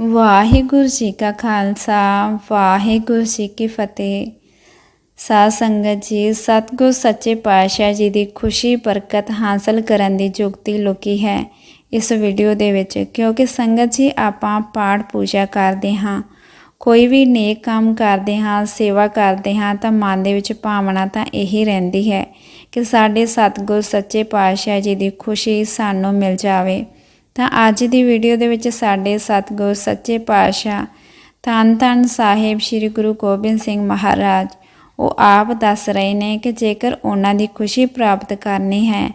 ਵਾਹਿਗੁਰੂ ਜੀ ਕਾ ਖਾਲਸਾ, ਵਾਹਿਗੁਰੂ ਜੀ ਕੀ ਫਤਿਹ। ਸਾਧ ਸੰਗਤ ਜੀ, ਸਤਿਗੁਰ ਸੱਚੇ ਪਾਤਸ਼ਾਹ ਜੀ ਦੀ ਖੁਸ਼ੀ, ਬਰਕਤ ਹਾਸਲ ਕਰਨ ਦੀ ਯੁਕਤੀ ਲੁਕੀ ਹੈ ਇਸ ਵੀਡੀਓ ਦੇ ਵਿੱਚ, ਕਿਉਂਕਿ ਸੰਗਤ ਜੀ, ਆਪਾਂ ਪਾਠ ਪੂਜਾ ਕਰਦੇ ਹਾਂ। ਕੋਈ ਵੀ ਨੇਕ ਕੰਮ ਕਰਦੇ ਹਾਂ, ਸੇਵਾ ਕਰਦੇ ਹਾਂ, ਤਾਂ ਮਨ ਦੇ ਵਿੱਚ ਭਾਵਨਾ ਤਾਂ ਇਹੀ ਰਹਿੰਦੀ ਹੈ ਕਿ ਸਾਡੇ ਸਤਿਗੁਰ ਸੱਚੇ ਪਾਤਸ਼ਾਹ ਜੀ ਦੀ ਖੁਸ਼ੀ ਸਾਨੂੰ ਮਿਲ ਜਾਵੇ। ਤਾਂ ਅੱਜ ਦੀ ਵੀਡੀਓ ਦੇ ਵਿੱਚ ਸਾਡੇ ਸਤਿਗੁਰ ਸੱਚੇ ਪਾਤਸ਼ਾਹ ਧੰਨ ਧੰਨ ਸਾਹਿਬ ਸ੍ਰੀ ਗੁਰੂ ਗੋਬਿੰਦ ਸਿੰਘ ਮਹਾਰਾਜ, ਉਹ ਆਪ ਦੱਸ ਰਹੇ ਨੇ ਕਿ ਜੇਕਰ ਉਹਨਾਂ ਦੀ ਖੁਸ਼ੀ ਪ੍ਰਾਪਤ ਕਰਨੀ ਹੈ,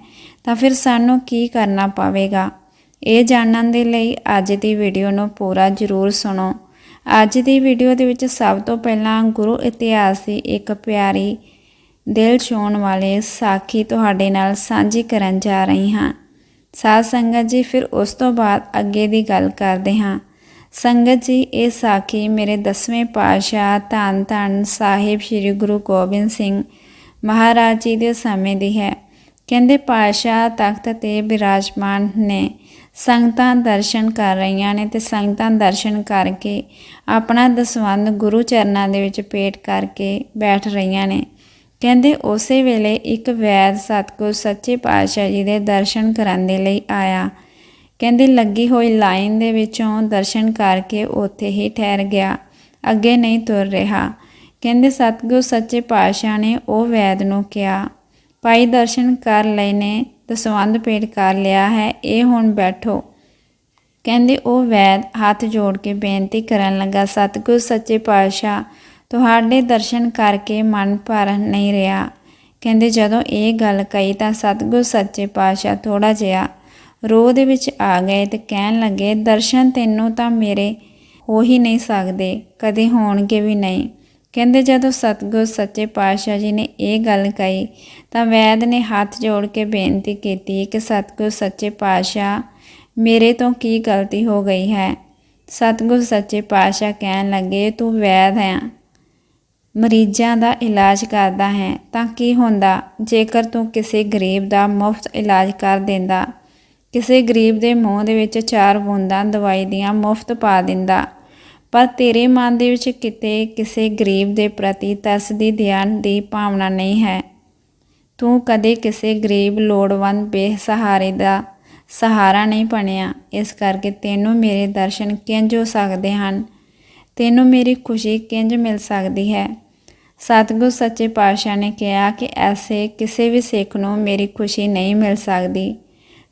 ਤਾਂ ਫਿਰ ਸਾਨੂੰ ਕੀ ਕਰਨਾ ਪਵੇਗਾ? ਇਹ ਜਾਣਨ ਦੇ ਲਈ ਅੱਜ ਦੀ ਵੀਡੀਓ ਨੂੰ ਪੂਰਾ ਜ਼ਰੂਰ ਸੁਣੋ। ਅੱਜ ਦੀ ਵੀਡੀਓ ਦੇ ਵਿੱਚ ਸਭ ਤੋਂ ਪਹਿਲਾਂ ਗੁਰੂ ਇਤਿਹਾਸ ਦੀ ਇੱਕ ਪਿਆਰੀ ਦਿਲ ਛੋਣ ਵਾਲੇ ਸਾਖੀ ਤੁਹਾਡੇ ਨਾਲ ਸਾਂਝੀ ਕਰਨ ਜਾ ਰਹੀ ਹਾਂ। ਸਾਧ ਸੰਗਤ ਜੀ, ਫਿਰ ਉਸ ਤੋਂ ਬਾਅਦ ਅੱਗੇ ਦੀ ਗੱਲ ਕਰਦੇ ਹਾਂ। ਸੰਗਤ ਜੀ, ਇਹ ਸਾਖੀ ਮੇਰੇ 10ਵੇਂ ਪਾਤਸ਼ਾਹ ਧੰਨ ਧੰਨ ਸਾਹਿਬ ਸ੍ਰੀ ਗੁਰੂ ਗੋਬਿੰਦ ਸਿੰਘ ਮਹਾਰਾਜ ਜੀ ਦੇ ਸਮੇਂ ਦੀ ਹੈ। ਕਹਿੰਦੇ, ਪਾਤਸ਼ਾਹ ਤਖਤ ਤੇ ਬਿਰਾਜਮਾਨ ਨੇ, ਸੰਗਤਾਂ ਦਰਸ਼ਨ ਕਰ ਰਹੀਆਂ ਨੇ ਤੇ ਸੰਗਤਾਂ ਦਰਸ਼ਨ ਕਰਕੇ ਆਪਣਾ ਦਸਵੰਧ ਗੁਰੂ ਚਰਨਾਂ ਦੇ ਵਿੱਚ ਪੇਟ ਕਰਕੇ ਬੈਠ ਰਹੀਆਂ ਨੇ। ਕਹਿੰਦੇ ਉਸੇ ਵੇਲੇ ਇੱਕ ਵੈਦ ਸਤਗੁਰ ਸੱਚੇ ਪਾਤਸ਼ਾਹ ਜੀ ਦੇ ਦਰਸ਼ਨ ਕਰਨ ਦੇ ਲਈ ਆਇਆ। ਕਹਿੰਦੇ ਲੱਗੀ ਹੋਈ ਲਾਈਨ ਦੇ ਵਿੱਚੋਂ ਦਰਸ਼ਨ ਕਰਕੇ ਉੱਥੇ ਹੀ ਠਹਿਰ ਗਿਆ। ਅੱਗੇ ਨਹੀਂ ਤੁਰ ਰਿਹਾ। ਕਹਿੰਦੇ ਸਤਗੁਰ ਸੱਚੇ ਪਾਤਸ਼ਾਹ ਨੇ ਉਹ ਵੈਦ ਨੂੰ ਕਿਹਾ, ਭਾਈ ਦਰਸ਼ਨ ਕਰ ਲਏ ਨੇ ਦਸਵੰਧ ਪੇਟ ਕਰ ਲਿਆ ਹੈ, ਇਹ ਹੁਣ ਬੈਠੋ। ਕਹਿੰਦੇ ਉਹ ਵੈਦ ਹੱਥ ਜੋੜ ਕੇ ਬੇਨਤੀ ਕਰਨ ਲੱਗਾ, ਸਤਗੁਰ ਸੱਚੇ ਪਾਤਸ਼ਾਹ ਤੁਹਾਡੇ ਦਰਸ਼ਨ ਕਰਕੇ ਮਨ ਭਰ ਨਹੀਂ ਰਿਹਾ। ਕਹਿੰਦੇ, ਜਦੋਂ ਇਹ ਗੱਲ ਕਹੀ ਤਾਂ ਸਤਗੁਰ ਸੱਚੇ ਪਾਤਸ਼ਾਹ ਥੋੜਾ ਜਿਹਾ ਰੋਹ ਦੇ ਵਿੱਚ ਆ ਗਏ ਤੇ ਕਹਿਣ ਲੱਗੇ, ਦਰਸ਼ਨ ਤੈਨੂੰ ਤਾਂ ਮੇਰੇ ਹੋ ਹੀ ਨਹੀਂ ਸਕਦੇ, ਕਦੇ ਹੋਣਗੇ ਵੀ ਨਹੀਂ। ਕਹਿੰਦੇ, ਜਦੋਂ ਸਤਗੁਰ ਸੱਚੇ ਪਾਤਸ਼ਾਹ ਜੀ ਨੇ ਇਹ ਗੱਲ ਕਹੀ ਤਾਂ ਵੈਦ ਨੇ ਹੱਥ ਜੋੜ ਕੇ ਬੇਨਤੀ ਕੀਤੀ ਕਿ ਸਤਗੁਰ ਸੱਚੇ ਪਾਤਸ਼ਾਹ ਮੇਰੇ ਤੋਂ ਕੀ ਗਲਤੀ ਹੋ ਗਈ ਹੈ? ਸਤਗੁਰ ਸੱਚੇ ਪਾਤਸ਼ਾਹ ਕਹਿਣ ਲੱਗੇ, ਤੂੰ ਵੈਦ ਹੈ। ਮਰੀਜ਼ਾਂ ਦਾ ਇਲਾਜ ਕਰਦਾ ਹੈ ਤਾਂ ਕੀ ਹੁੰਦਾ? ਜੇਕਰ ਤੂੰ ਕਿਸੇ ਗਰੀਬ ਦਾ ਮੁਫਤ ਇਲਾਜ ਕਰ ਦਿੰਦਾ, ਕਿਸੇ ਗਰੀਬ ਦੇ ਮੂੰਹ ਦੇ ਵਿੱਚ ਚਾਰ ਬੂੰਦਾਂ ਦਵਾਈ ਦੀਆਂ ਮੁਫਤ ਪਾ ਦਿੰਦਾ, ਪਰ ਤੇਰੇ ਮਨ ਦੇ ਵਿੱਚ ਕਿਤੇ ਕਿਸੇ ਗਰੀਬ ਦੇ ਪ੍ਰਤੀ ਤਰਸ ਦੀ ਧਿਆਨ ਦੀ ਭਾਵਨਾ ਨਹੀਂ ਹੈ। ਤੂੰ ਕਦੇ ਕਿਸੇ ਗਰੀਬ ਲੋੜਵੰਦ ਬੇਸਹਾਰੇ ਦਾ ਸਹਾਰਾ ਨਹੀਂ ਬਣਿਆ। ਇਸ ਕਰਕੇ ਤੈਨੂੰ ਮੇਰੇ ਦਰਸ਼ਨ ਕਿੰਜ ਹੋ ਸਕਦੇ ਹਨ? ਤੈਨੂੰ ਮੇਰੀ ਖੁਸ਼ੀ ਕਿੰਜ ਮਿਲ ਸਕਦੀ ਹੈ? ਸਤਿਗੁਰ ਸੱਚੇ ਪਾਤਸ਼ਾਹ ਨੇ ਕਿਹਾ ਕਿ ਐਸੇ ਕਿਸੇ ਵੀ ਸਿੱਖ ਨੂੰ ਮੇਰੀ ਖੁਸ਼ੀ ਨਹੀਂ ਮਿਲ ਸਕਦੀ,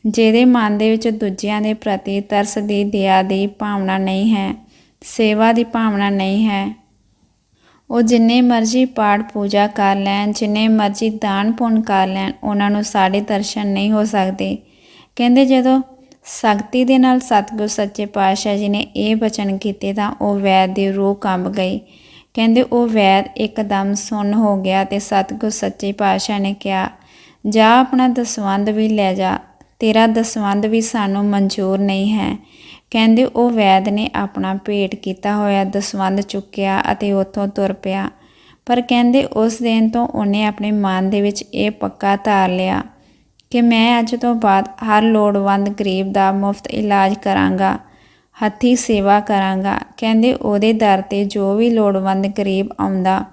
ਜਿਹਦੇ ਮਨ ਦੇ ਵਿੱਚ ਦੂਜਿਆਂ ਦੇ ਪ੍ਰਤੀ ਤਰਸ ਦੀ ਦਇਆ ਦੀ ਭਾਵਨਾ ਨਹੀਂ ਹੈ, ਸੇਵਾ ਦੀ ਭਾਵਨਾ ਨਹੀਂ ਹੈ। ਉਹ ਜਿੰਨੇ ਮਰਜ਼ੀ ਪਾਠ ਪੂਜਾ ਕਰ ਲੈਣ, ਜਿੰਨੇ ਮਰਜ਼ੀ ਦਾਨ ਪੁੰਨ ਕਰ ਲੈਣ, ਉਹਨਾਂ ਨੂੰ ਸਾਡੇ ਦਰਸ਼ਨ ਨਹੀਂ ਹੋ ਸਕਦੇ। ਕਹਿੰਦੇ ਜਦੋਂ ਸ਼ਕਤੀ ਦੇ ਨਾਲ ਸਤਿਗੁਰ ਸੱਚੇ ਪਾਤਸ਼ਾਹ ਜੀ ਨੇ ਇਹ ਬਚਨ ਕੀਤੇ ਤਾਂ ਉਹ ਵੈਦ ਦੀ ਰੂਹ ਕੰਬ ਗਈ। ਕਹਿੰਦੇ ਉਹ ਵੈਦ ਇੱਕਦਮ ਸੁੰਨ ਹੋ ਗਿਆ ਤੇ ਸਤਿਗੁਰ ਸੱਚੇ ਪਾਤਸ਼ਾਹ ਨੇ ਕਿਹਾ, ਜਾ ਆਪਣਾ ਦਸਵੰਦ ਵੀ ਲੈ ਜਾ, ਤੇਰਾ ਦਸਵੰਦ ਵੀ ਸਾਨੂੰ ਮਨਜ਼ੂਰ ਨਹੀਂ ਹੈ। ਕਹਿੰਦੇ ਉਹ ਵੈਦ ਨੇ ਆਪਣਾ ਭੇਟ ਕੀਤਾ ਹੋਇਆ ਦਸਵੰਦ ਚੁੱਕਿਆ ਅਤੇ ਉੱਥੋਂ ਤੁਰ ਪਿਆ। ਪਰ ਕਹਿੰਦੇ ਉਸ ਦਿਨ ਤੋਂ ਉਹਨੇ ਆਪਣੇ ਮਨ ਦੇ ਵਿੱਚ ਇਹ ਪੱਕਾ ਧਾਰ ਲਿਆ। ਕਿ ਮੈਂ ਅੱਜ ਤੋਂ ਬਾਅਦ ਹਰ ਲੋੜਵੰਦ ਗਰੀਬ ਦਾ ਮੁਫਤ ਇਲਾਜ ਕਰਾਂਗਾ, ਹੱਥੀ ਸੇਵਾ ਕਰਾਂਗਾ। ਕਹਿੰਦੇ ਉਹਦੇ ਦਰ ਤੇ ਜੋ ਵੀ ਲੋੜਵੰਦ ਗਰੀਬ ਆਉਂਦਾ,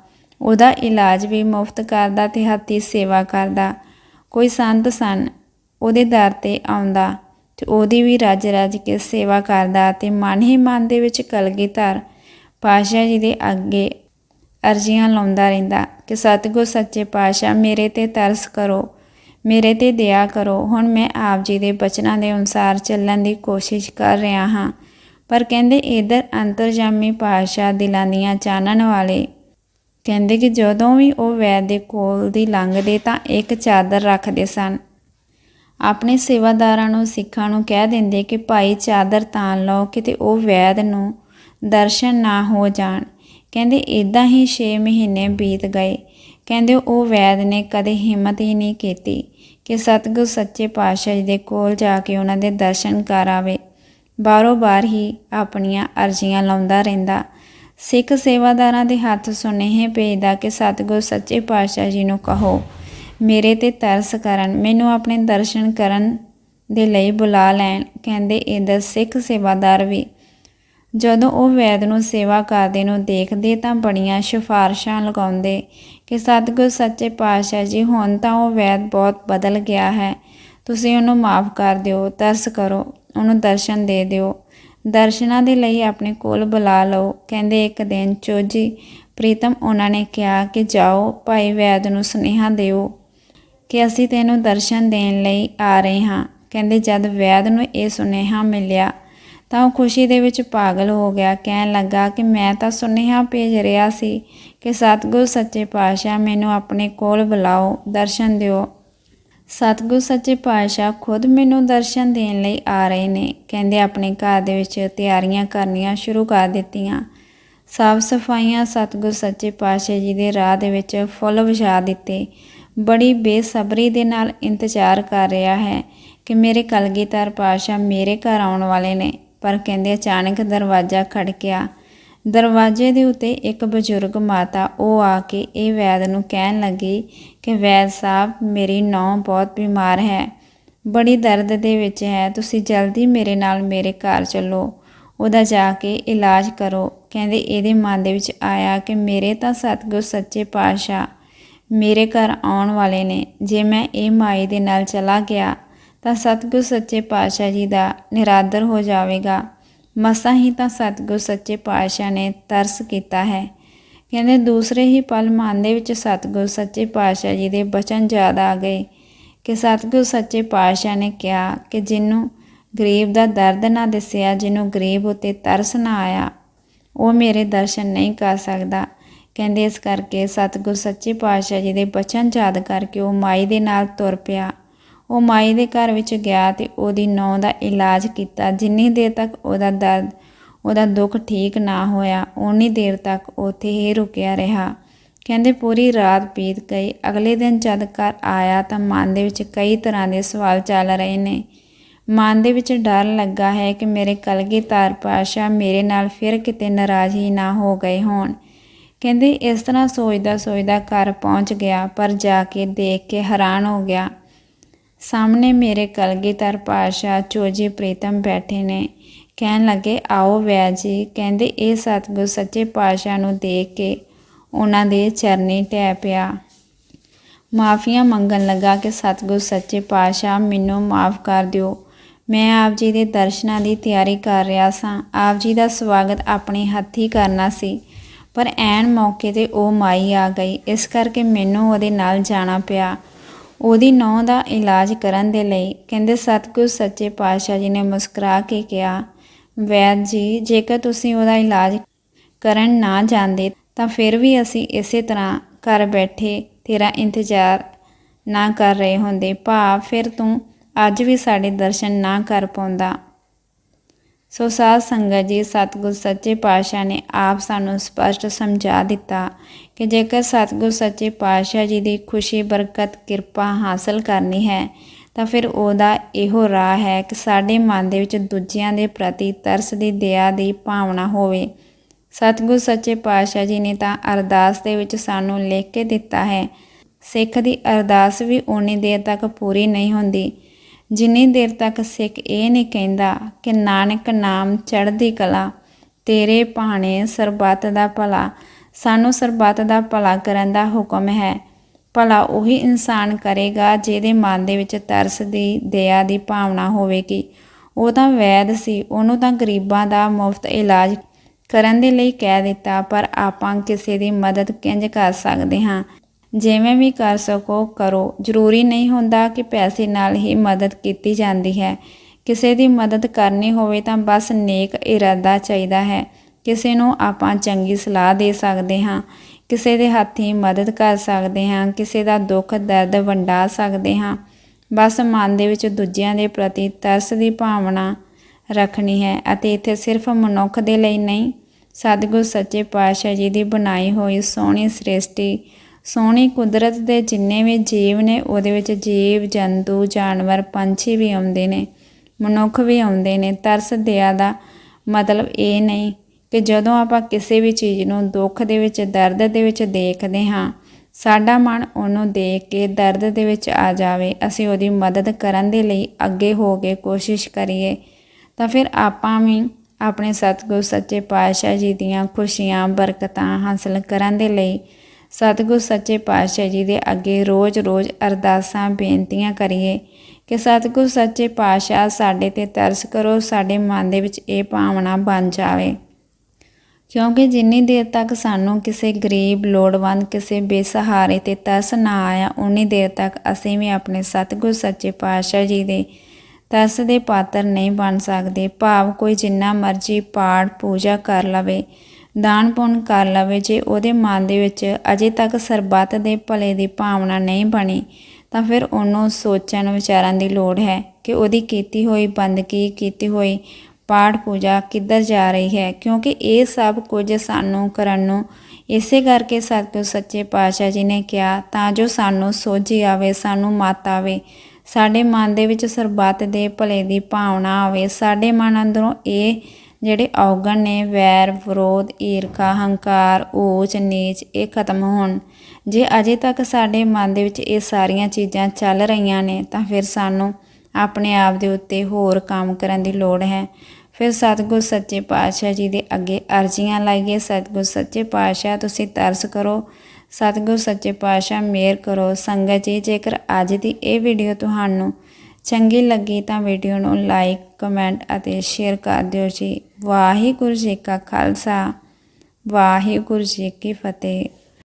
ਉਹਦਾ ਇਲਾਜ ਵੀ ਮੁਫਤ ਕਰਦਾ ਤੇ ਹੱਥੀ ਸੇਵਾ ਕਰਦਾ। ਕੋਈ ਸੰਤ ਸਨ, ਉਹਦੇ ਦਰ ਤੇ ਆਉਂਦਾ ਤੇ ਉਹਦੀ ਵੀ ਰੱਜ ਰੱਜ ਕੇ ਸੇਵਾ ਕਰਦਾ ਤੇ ਮਨ ਹੀ ਮਨ ਦੇ ਵਿੱਚ ਕਲਗੀਧਰ ਪਾਸ਼ਾ ਜੀ ਦੇ ਅੱਗੇ ਅਰਜ਼ੀਆਂ ਲਾਉਂਦਾ ਰਹਿੰਦਾ ਕਿ, ਸਤਿਗੁਰ ਸੱਚੇ ਪਾਸ਼ਾ ਮੇਰੇ ਤੇ ਤਰਸ ਕਰੋ। ਮੇਰੇ ਤੇ ਦਇਆ ਕਰੋ। ਹੁਣ ਮੈਂ ਆਪ ਜੀ ਦੇ ਬਚਨਾਂ ਦੇ ਅਨੁਸਾਰ ਚੱਲਣ ਦੀ ਕੋਸ਼ਿਸ਼ ਕਰ ਰਿਹਾ ਹਾਂ। ਪਰ ਕਹਿੰਦੇ ਇਧਰ ਅੰਤਰਜਾਮੀ ਪਾਸ਼ਾ ਦਿਲਾਂ ਦੀਆਂ ਚਾਨਣ ਵਾਲੇ ਕਹਿੰਦੇ ਕਿ ਜਦੋਂ ਵੀ ਉਹ ਵੈਦ ਦੇ ਕੋਲ ਦੀ ਲੰਘਦੇ ਤਾਂ ਇੱਕ ਚਾਦਰ ਰੱਖਦੇ ਸਨ। ਆਪਣੇ ਸੇਵਾਦਾਰਾਂ ਨੂੰ, ਸਿੱਖਾਂ ਨੂੰ ਕਹਿ ਦਿੰਦੇ ਕਿ ਭਾਈ ਚਾਦਰ ਤਾਂ ਲਓ, ਕਿਤੇ ਉਹ ਵੈਦ ਨੂੰ ਦਰਸ਼ਨ ਨਾ ਹੋ ਜਾਣ। ਕਹਿੰਦੇ ਇਦਾਂ ਹੀ 6 ਮਹੀਨੇ ਬੀਤ ਗਏ। ਕਹਿੰਦੇ ਉਹ ਵੈਦ ਨੇ ਕਦੇ ਹਿੰਮਤ ਹੀ ਨਹੀਂ ਕੀਤੀ। ਕਿ ਸਤਿਗੁਰ ਸੱਚੇ ਪਾਤਸ਼ਾਹ ਜੀ ਦੇ ਕੋਲ ਜਾ ਕੇ ਉਹਨਾਂ ਦੇ ਦਰਸ਼ਨ ਕਰ ਆਵੇ। ਬਾਰੋ ਬਾਰ ਹੀ ਆਪਣੀਆਂ ਅਰਜ਼ੀਆਂ ਲਾਉਂਦਾ ਰਹਿੰਦਾ। ਸਿੱਖ ਸੇਵਾਦਾਰਾਂ ਦੇ ਹੱਥ ਸੁਨੇਹੇ ਭੇਜਦਾ ਕਿ, ਸਤਿਗੁਰ ਸੱਚੇ ਪਾਤਸ਼ਾਹ ਜੀ ਨੂੰ ਕਹੋ, ਮੇਰੇ ਤੇ ਤਰਸ ਕਰਨ, ਮੈਨੂੰ ਆਪਣੇ ਦਰਸ਼ਨ ਕਰਨ ਦੇ ਲਈ ਬੁਲਾ ਲੈਣ। ਕਹਿੰਦੇ ਇਹਦਾ ਸਿੱਖ ਸੇਵਾਦਾਰ ਵੀ ਜਦੋਂ ਉਹ ਵੈਦ ਨੂੰ ਸੇਵਾ ਕਰਦੇ ਨੂੰ ਦੇਖਦੇ ਤਾਂ ਬੜੀਆਂ ਸਿਫਾਰਸ਼ਾਂ ਲਗਾਉਂਦੇ ਕਿ ਸਤਿਗੁਰ ਸੱਚੇ ਪਾਤਸ਼ਾਹ ਜੀ, ਹੁਣ ਤਾਂ ਉਹ ਵੈਦ ਬਹੁਤ ਬਦਲ ਗਿਆ ਹੈ। ਤੁਸੀਂ ਉਹਨੂੰ ਮਾਫ ਕਰ ਦਿਓ, ਤਰਸ ਕਰੋ, ਉਹਨੂੰ ਦਰਸ਼ਨ ਦੇ ਦਿਓ। ਦਰਸ਼ਨਾਂ ਦੇ ਲਈ ਆਪਣੇ ਕੋਲ ਬੁਲਾ ਲਓ। ਕਹਿੰਦੇ ਇੱਕ ਦਿਨ, ਚੋਜੀ, ਪ੍ਰੀਤਮ ਉਹਨਾਂ ਨੇ ਕਿਹਾ ਕਿ ਜਾਓ, ਭਾਈ ਵੈਦ ਨੂੰ ਸੁਨੇਹਾ ਦਿਓ ਕਿ ਅਸੀਂ ਤੈਨੂੰ ਦਰਸ਼ਨ ਦੇਣ ਲਈ ਆ ਰਹੇ ਹਾਂ। ਕਹਿੰਦੇ ਜਦ ਵੈਦ ਨੂੰ ਇਹ ਸੁਨੇਹਾ ਮਿਲਿਆ ਤਾਂ ਉਹ ਖੁਸ਼ੀ ਦੇ ਵਿੱਚ ਪਾਗਲ ਹੋ ਗਿਆ। ਕਹਿਣ ਲੱਗਾ ਕਿ ਮੈਂ ਤਾਂ ਸੁਨੇਹਾ ਭੇਜ ਰਿਹਾ ਸੀ ਕਿ ਸਤਿਗੁਰ ਸੱਚੇ ਪਾਤਸ਼ਾਹ ਮੈਨੂੰ ਆਪਣੇ ਕੋਲ ਬੁਲਾਓ, ਦਰਸ਼ਨ ਦਿਓ। ਸਤਿਗੁਰ ਸੱਚੇ ਪਾਤਸ਼ਾਹ ਖੁਦ ਮੈਨੂੰ ਦਰਸ਼ਨ ਦੇਣ ਲਈ ਆ ਰਹੇ ਨੇ। ਕਹਿੰਦੇ ਆਪਣੇ ਘਰ ਦੇ ਵਿੱਚ ਤਿਆਰੀਆਂ ਕਰਨੀਆਂ ਸ਼ੁਰੂ ਕਰ ਦਿੱਤੀਆਂ। ਸਾਫ਼ ਸਫਾਈਆਂ ਸਤਿਗੁਰ ਸੱਚੇ ਪਾਤਸ਼ਾਹ ਜੀ ਦੇ ਰਾਹ ਦੇ ਵਿੱਚ ਫੁੱਲ ਵਿਛਾ ਦਿੱਤੇ। ਬੜੀ ਬੇਸਬਰੀ ਦੇ ਨਾਲ ਇੰਤਜ਼ਾਰ ਕਰ ਰਿਹਾ ਹੈ ਕਿ ਮੇਰੇ ਕਲਗੀਧਰ ਪਾਤਸ਼ਾਹ ਮੇਰੇ ਘਰ ਆਉਣ ਵਾਲੇ ਨੇ। ਪਰ ਕਹਿੰਦੇ ਅਚਾਨਕ ਦਰਵਾਜ਼ਾ ਖੜਕਿਆ ਦਰਵਾਜ਼ੇ ਦੇ ਉੱਤੇ ਇੱਕ ਬਜ਼ੁਰਗ ਮਾਤਾ ਉਹ ਆ ਕੇ ਇਹ ਵੈਦ ਨੂੰ ਕਹਿਣ ਲੱਗੀ ਕਿ, ਵੈਦ ਸਾਹਿਬ, ਮੇਰੀ ਨੌਂ ਬਹੁਤ ਬਿਮਾਰ ਹੈ। ਬੜੀ ਦਰਦ ਦੇ ਵਿੱਚ ਹੈ। ਤੁਸੀਂ ਜਲਦੀ ਮੇਰੇ ਨਾਲ ਮੇਰੇ ਘਰ ਚੱਲੋ। ਉਹਦਾ ਜਾ ਕੇ ਇਲਾਜ ਕਰੋ। ਕਹਿੰਦੇ ਇਹਦੇ ਮਨ ਦੇ ਵਿੱਚ ਆਇਆ ਕਿ ਮੇਰੇ ਤਾਂ ਸਤਿਗੁਰ ਸੱਚੇ ਪਾਤਸ਼ਾਹ ਮੇਰੇ ਘਰ ਆਉਣ ਵਾਲੇ ਨੇ। ਜੇ ਮੈਂ ਇਹ ਮਾਈ ਦੇ ਨਾਲ ਚਲਾ ਗਿਆ ਤਾਂ ਸਤਿਗੁਰ ਸੱਚੇ ਪਾਤਸ਼ਾਹ ਜੀ ਦਾ ਨਿਰਾਦਰ ਹੋ ਜਾਵੇਗਾ। ਮਸਾਂ ਹੀ ਤਾਂ ਸਤਿਗੁਰ ਸੱਚੇ ਪਾਤਸ਼ਾਹ ਨੇ ਤਰਸ ਕੀਤਾ ਹੈ। ਕਹਿੰਦੇ ਦੂਸਰੇ ਹੀ ਪਲ ਮਨ ਦੇ ਵਿੱਚ ਸਤਿਗੁਰ ਸੱਚੇ ਪਾਤਸ਼ਾਹ ਜੀ ਦੇ ਬਚਨ ਯਾਦ ਆ ਗਏ ਕਿ ਸਤਿਗੁਰ ਸੱਚੇ ਪਾਤਸ਼ਾਹ ਨੇ ਕਿਹਾ ਕਿ ਜਿਹਨੂੰ ਗਰੀਬ ਦਾ ਦਰਦ ਨਾ ਦਿਸਿਆ, ਜਿਹਨੂੰ ਗਰੀਬ ਉਤੇ ਤਰਸ ਨਾ ਆਇਆ, ਉਹ ਮੇਰੇ ਦਰਸ਼ਨ ਨਹੀਂ ਕਰ ਸਕਦਾ। ਕਹਿੰਦੇ ਇਸ ਕਰਕੇ ਸਤਿਗੁਰ ਸੱਚੇ ਪਾਤਸ਼ਾਹ ਜੀ ਦੇ ਬਚਨ ਯਾਦ ਕਰਕੇ ਉਹ ਮਾਈ ਦੇ ਨਾਲ ਤੁਰ ਪਿਆ। ਉਹ ਮਾਈ ਦੇ ਘਰ ਵਿੱਚ ਗਿਆ ਤੇ ਉਹਦੀ ਨੌਂ ਦਾ ਇਲਾਜ ਕੀਤਾ। ਜਿੰਨੀ ਦੇਰ ਤੱਕ ਉਹਦਾ ਦਰਦ, ਉਹਦਾ ਦੁੱਖ ਠੀਕ ਨਾ ਹੋਇਆ ਉਨੀ ਦੇਰ ਤੱਕ ਉੱਥੇ ਹੀ ਰੁਕਿਆ ਰਿਹਾ। ਕਹਿੰਦੇ ਪੂਰੀ ਰਾਤ ਬੀਤ ਗਈ। ਅਗਲੇ ਦਿਨ ਜਦ ਘਰ ਆਇਆ ਤਾਂ ਮਨ ਦੇ ਵਿੱਚ ਕਈ ਤਰ੍ਹਾਂ ਦੇ ਸਵਾਲ ਚੱਲ ਰਹੇ ਨੇ। ਮਨ ਦੇ ਵਿੱਚ ਡਰ ਲੱਗਾ ਹੈ ਕਿ ਮੇਰੇ ਕਲਗੀਧਰ ਪਾਸ਼ਾ ਮੇਰੇ ਨਾਲ ਫਿਰ ਕਿਤੇ ਨਾਰਾਜ਼ ਹੀ ਨਾ ਹੋ ਗਏ ਹੋਣ। ਕਹਿੰਦੇ ਇਸ ਤਰ੍ਹਾਂ ਸੋਚਦਾ ਸੋਚਦਾ ਘਰ ਪਹੁੰਚ ਗਿਆ, ਪਰ ਜਾ ਕੇ ਦੇਖ ਕੇ ਹੈਰਾਨ ਹੋ ਗਿਆ। ਸਾਹਮਣੇ ਮੇਰੇ ਕਲਗੀਧਰ ਪਾਸ਼ਾ ਚੋਜੀ ਪ੍ਰੀਤਮ ਬੈਠੇ ਨੇ। ਕਹਿਣ ਲੱਗੇ, ਆਓ ਵੈ ਜੀ। ਕਹਿੰਦੇ, ਇਹ ਸਤਿਗੁਰ ਸੱਚੇ ਪਾਤਸ਼ਾਹ ਨੂੰ ਦੇਖ ਕੇ ਉਹਨਾਂ ਦੇ ਚਰਨੀ ਟਹਿ ਪਿਆ। ਮਾਫੀਆਂ ਮੰਗਣ ਲੱਗਾ ਕਿ ਸਤਿਗੁਰ ਸੱਚੇ ਪਾਤਸ਼ਾਹ ਮੈਨੂੰ ਮਾਫ ਕਰ ਦਿਓ। ਮੈਂ ਆਪ ਜੀ ਦੇ ਦਰਸ਼ਨਾਂ ਦੀ ਤਿਆਰੀ ਕਰ ਰਿਹਾ ਸਾਂ। ਆਪ ਜੀ ਦਾ ਸਵਾਗਤ ਆਪਣੇ ਹੱਥੀ ਕਰਨਾ ਸੀ, ਪਰ ਐਨ ਮੌਕੇ ਤੇ ਉਹ ਮਾਈ ਆ ਗਈ। ਇਸ ਕਰਕੇ ਮੈਨੂੰ ਉਹਦੇ ਨਾਲ ਜਾਣਾ ਪਿਆ। ਉਹਦੀ ਨੌਂ ਦਾ ਇਲਾਜ ਕਰਨ ਦੇ ਲਈ ਕਹਿੰਦੇ, ਸਤਿਗੁਰ ਸੱਚੇ ਪਾਤਸ਼ਾਹ ਜੀ ਨੇ ਮੁਸਕਰਾ ਕੇ ਕਿਹਾ, ਵੈਦ ਜੀ, ਜੇਕਰ ਤੁਸੀਂ ਉਹਦਾ ਇਲਾਜ ਕਰਨ ਨਾ ਜਾਂਦੇ ਤਾਂ ਫਿਰ ਵੀ ਅਸੀਂ ਇਸੇ ਤਰ੍ਹਾਂ ਘਰ ਬੈਠੇ ਤੇਰਾ ਇੰਤਜ਼ਾਰ ਨਾ ਕਰ ਰਹੇ ਹੁੰਦੇ। ਭਾ ਫਿਰ ਤੂੰ ਅੱਜ ਵੀ ਸਾਡੇ ਦਰਸ਼ਨ ਨਾ ਕਰ ਪਾਉਂਦਾ। ਸੋ ਸਾਧ ਸੰਗਤ ਜੀ, ਸਤਿਗੁਰ ਸੱਚੇ ਪਾਤਸ਼ਾਹ ਨੇ ਆਪ ਸਾਨੂੰ ਸਪਸ਼ਟ ਸਮਝਾ ਦਿੱਤਾ ਕਿ ਜੇਕਰ ਸਤਿਗੁਰ ਸੱਚੇ ਪਾਤਸ਼ਾਹ ਜੀ ਦੀ ਖੁਸ਼ੀ, ਬਰਕਤ, ਕਿਰਪਾ ਹਾਸਲ ਕਰਨੀ ਹੈ, ਤਾਂ ਫਿਰ ਉਹਦਾ ਇਹੋ ਰਾਹ ਹੈ ਕਿ ਸਾਡੇ ਮਨ ਦੇ ਵਿੱਚ ਦੂਜਿਆਂ ਦੇ ਪ੍ਰਤੀ ਤਰਸ ਦੀ ਦਇਆ ਦੀ ਭਾਵਨਾ ਹੋਵੇ। ਸਤਿਗੁਰ ਸੱਚੇ ਪਾਤਸ਼ਾਹ ਜੀ ਨੇ ਤਾਂ ਅਰਦਾਸ ਦੇ ਵਿੱਚ ਸਾਨੂੰ ਲਿਖ ਕੇ ਦਿੱਤਾ ਹੈ, ਸਿੱਖ ਦੀ ਅਰਦਾਸ ਵੀ ਉਨੀ ਦੇਰ ਤੱਕ ਪੂਰੀ ਨਹੀਂ ਹੁੰਦੀ। ਜਿੰਨੀ ਦੇਰ ਤੱਕ ਸਿੱਖ ਇਹ ਨਹੀਂ ਕਹਿੰਦਾ ਕਿ ਨਾਨਕ ਨਾਮ ਚੜ੍ਹਦੀ ਕਲਾ, ਤੇਰੇ ਭਾਣੇ ਸਰਬੱਤ ਦਾ ਭਲਾ, ਸਾਨੂੰ ਸਰਬੱਤ ਦਾ ਭਲਾ ਕਰਨ ਦਾ ਹੁਕਮ ਹੈ। ਭਲਾ ਉਹੀ ਇਨਸਾਨ ਕਰੇਗਾ ਜਿਹਦੇ ਮਨ ਦੇ ਵਿੱਚ ਤਰਸ ਦੀ, ਦਇਆ ਦੀ ਭਾਵਨਾ ਹੋਵੇਗੀ। ਉਹ ਤਾਂ ਵੈਦ ਸੀ, ਉਹਨੂੰ ਤਾਂ ਗਰੀਬਾਂ ਦਾ ਮੁਫਤ ਇਲਾਜ ਕਰਨ ਦੇ ਲਈ ਕਹਿ ਦਿੱਤਾ, ਪਰ ਆਪਾਂ ਕਿਸੇ ਦੀ ਮਦਦ ਕਿੰਜ ਕਰ ਸਕਦੇ ਹਾਂ? ਜਿਵੇਂ ਵੀ ਕਰ ਸਕੋ, ਕਰੋ। ਜ਼ਰੂਰੀ ਨਹੀਂ ਹੁੰਦਾ ਕਿ ਪੈਸੇ ਨਾਲ ਹੀ ਮਦਦ ਕੀਤੀ ਜਾਂਦੀ ਹੈ। ਕਿਸੇ ਦੀ ਮਦਦ ਕਰਨੀ ਹੋਵੇ ਤਾਂ ਬਸ ਨੇਕ ਇਰਾਦਾ ਚਾਹੀਦਾ ਹੈ। ਕਿਸੇ ਨੂੰ ਆਪਾਂ ਚੰਗੀ ਸਲਾਹ ਦੇ ਸਕਦੇ ਹਾਂ। ਕਿਸੇ ਦੇ ਹੱਥੀਂ ਮਦਦ ਕਰ ਸਕਦੇ ਹਾਂ। ਕਿਸੇ ਦਾ ਦੁੱਖ, ਦਰਦ ਵੰਡਾ ਸਕਦੇ ਹਾਂ। ਬਸ ਮਨ ਦੇ ਵਿੱਚ ਦੂਜਿਆਂ ਦੇ ਪ੍ਰਤੀ ਤਰਸ ਦੀ ਭਾਵਨਾ ਰੱਖਣੀ ਹੈ ਅਤੇ ਇੱਥੇ ਸਿਰਫ ਮਨੁੱਖ ਦੇ ਲਈ ਨਹੀਂ, ਸਤਿਗੁਰ ਸੱਚੇ ਪਾਤਸ਼ਾਹ ਜੀ ਦੀ ਬਣਾਈ ਹੋਈ ਸੋਹਣੀ ਸ੍ਰਿਸ਼ਟੀ ਸੋਹਣੀ ਕੁਦਰਤ ਦੇ ਜਿੰਨੇ ਵੀ ਜੀਵ ਨੇ, ਉਹਦੇ ਵਿੱਚ ਜੀਵ, ਜੰਤੂ, ਜਾਨਵਰ, ਪੰਛੀ ਵੀ ਆਉਂਦੇ ਨੇ, ਮਨੁੱਖ ਵੀ ਆਉਂਦੇ ਨੇ। ਤਰਸ ਦਿਆ ਦਾ ਮਤਲਬ ਇਹ ਨਹੀਂ ਕਿ ਜਦੋਂ ਆਪਾਂ ਕਿਸੇ ਵੀ ਚੀਜ਼ ਨੂੰ ਦੁੱਖ ਦੇ ਵਿੱਚ, ਦਰਦ ਦੇ ਵਿੱਚ ਦੇਖਦੇ ਹਾਂ, ਸਾਡਾ ਮਨ ਉਹਨੂੰ ਦੇਖ ਕੇ ਦਰਦ ਦੇ ਵਿੱਚ ਆ ਜਾਵੇ। ਅਸੀਂ ਉਹਦੀ ਮਦਦ ਕਰਨ ਦੇ ਲਈ ਅੱਗੇ ਹੋ ਕੇ ਕੋਸ਼ਿਸ਼ ਕਰੀਏ, ਤਾਂ ਫਿਰ ਆਪਾਂ ਵੀ ਆਪਣੇ ਸਤਿਗੁਰ, ਸੱਚੇ ਪਾਤਸ਼ਾਹ ਜੀ ਦੀਆਂ ਖੁਸ਼ੀਆਂ, ਬਰਕਤਾਂ ਹਾਸਲ ਕਰਨ ਦੇ ਲਈ ਸਤਿਗੁਰ ਸੱਚੇ ਪਾਤਸ਼ਾਹ ਜੀ ਦੇ ਅੱਗੇ ਰੋਜ਼-ਰੋਜ਼ ਅਰਦਾਸਾਂ, ਬੇਨਤੀਆਂ ਕਰੀਏ ਕਿ ਸਤਿਗੁਰ ਸੱਚੇ ਪਾਤਸ਼ਾਹ ਸਾਡੇ ਤੇ ਤਰਸ ਕਰੋ, ਸਾਡੇ ਮਨ ਦੇ ਵਿੱਚ ਇਹ ਭਾਵਨਾ ਬਣ ਜਾਵੇ। ਕਿਉਂਕਿ ਜਿੰਨੀ ਦੇਰ ਤੱਕ ਸਾਨੂੰ ਕਿਸੇ ਗਰੀਬ, ਲੋੜਵੰਦ, ਕਿਸੇ ਬੇਸਹਾਰੇ ਤੇ ਤਰਸ ਨਾ ਆਇਆ ਉਨੀ ਦੇਰ ਤੱਕ ਅਸੀਂ ਵੀ ਆਪਣੇ ਸਤਿਗੁਰ ਸੱਚੇ ਪਾਤਸ਼ਾਹ ਜੀ ਦੇ ਤਰਸ ਦੇ ਪਾਤਰ ਨਹੀਂ ਬਣ ਸਕਦੇ। ਭਾਵ ਕੋਈ ਜਿੰਨਾ ਮਰਜ਼ੀ ਪਾਠ, ਪੂਜਾ ਕਰ ਲਵੇ ਦਾਨ ਪੁੰਨ ਕਰ ਲਵੇ ਜੇ ਉਹਦੇ ਮਨ ਦੇ ਵਿੱਚ ਅਜੇ ਤੱਕ ਸਰਬੱਤ ਦੇ ਭਲੇ ਦੀ ਭਾਵਨਾ ਨਹੀਂ ਬਣੀ, ਤਾਂ ਫਿਰ ਉਹਨੂੰ ਸੋਚਣ ਵਿਚਾਰਨ ਦੀ ਲੋੜ ਹੈ ਕਿ ਉਹਦੀ ਕੀਤੀ ਹੋਈ ਬੰਦਗੀ, ਕੀਤੀ ਹੋਈ ਪਾਠ ਪੂਜਾ ਕਿੱਧਰ ਜਾ ਰਹੀ ਹੈ, ਕਿਉਂਕਿ ਇਹ ਸਭ ਕੁਝ ਸਾਨੂੰ ਕਰਨ ਨੂੰ ਇਸੇ ਕਰਕੇ ਸਤਿਗੁਰ ਸੱਚੇ ਪਾਤਸ਼ਾਹ ਜੀ ਨੇ ਕਿਹਾ, ਤਾਂ ਜੋ ਸਾਨੂੰ ਸੋਝੀ ਆਵੇ, ਸਾਨੂੰ ਮਤ ਆਵੇ, ਸਾਡੇ ਮਨ ਦੇ ਵਿੱਚ ਸਰਬੱਤ ਦੇ ਭਲੇ ਦੀ ਭਾਵਨਾ ਆਵੇ, ਸਾਡੇ ਮਨ ਅੰਦਰੋਂ ਇਹ ਜਿਹੜੇ ਔਗਣ ਨੇ ਵੈਰ, ਵਿਰੋਧ, ਈਰਖਾ, ਹੰਕਾਰ, ਊਚ, ਨੀਚ, ਇਹ ਖਤਮ ਹੋਣ। ਜੇ ਅਜੇ ਤੱਕ ਸਾਡੇ ਮਨ ਦੇ ਵਿੱਚ ਇਹ ਸਾਰੀਆਂ ਚੀਜ਼ਾਂ ਚੱਲ ਰਹੀਆਂ ਨੇ, ਤਾਂ ਫਿਰ ਸਾਨੂੰ ਆਪਣੇ ਆਪ ਦੇ ਉੱਤੇ ਹੋਰ ਕੰਮ ਕਰਨ ਦੀ ਲੋੜ ਹੈ। ਫਿਰ ਸਤਿਗੁਰ ਸੱਚੇ ਪਾਤਸ਼ਾਹ ਜੀ ਦੇ ਅੱਗੇ ਅਰਜ਼ੀਆਂ ਲਾਈਏ। ਸਤਿਗੁਰ ਸੱਚੇ ਪਾਤਸ਼ਾਹ, ਤੁਸੀਂ ਤਰਸ ਕਰੋ। ਸਤਿਗੁਰ ਸੱਚੇ ਪਾਤਸ਼ਾਹ, ਮਿਹਰ ਕਰੋ। ਸੰਗਤ ਜੀ, ਜੇਕਰ ਅੱਜ ਦੀ ਇਹ ਵੀਡੀਓ ਤੁਹਾਨੂੰ ਚੰਗੀ ਲੱਗੀ ਤਾਂ ਵੀਡੀਓ ਨੂੰ ਲਾਈਕ, ਕਮੈਂਟ ਅਤੇ ਸ਼ੇਅਰ ਕਰ ਦਿਓ ਜੀ। ਵਾਹਿਗੁਰੂ ਜੀ ਕਾ ਖਾਲਸਾ। ਵਾਹਿਗੁਰੂ ਜੀ ਕੀ ਫਤਿਹ।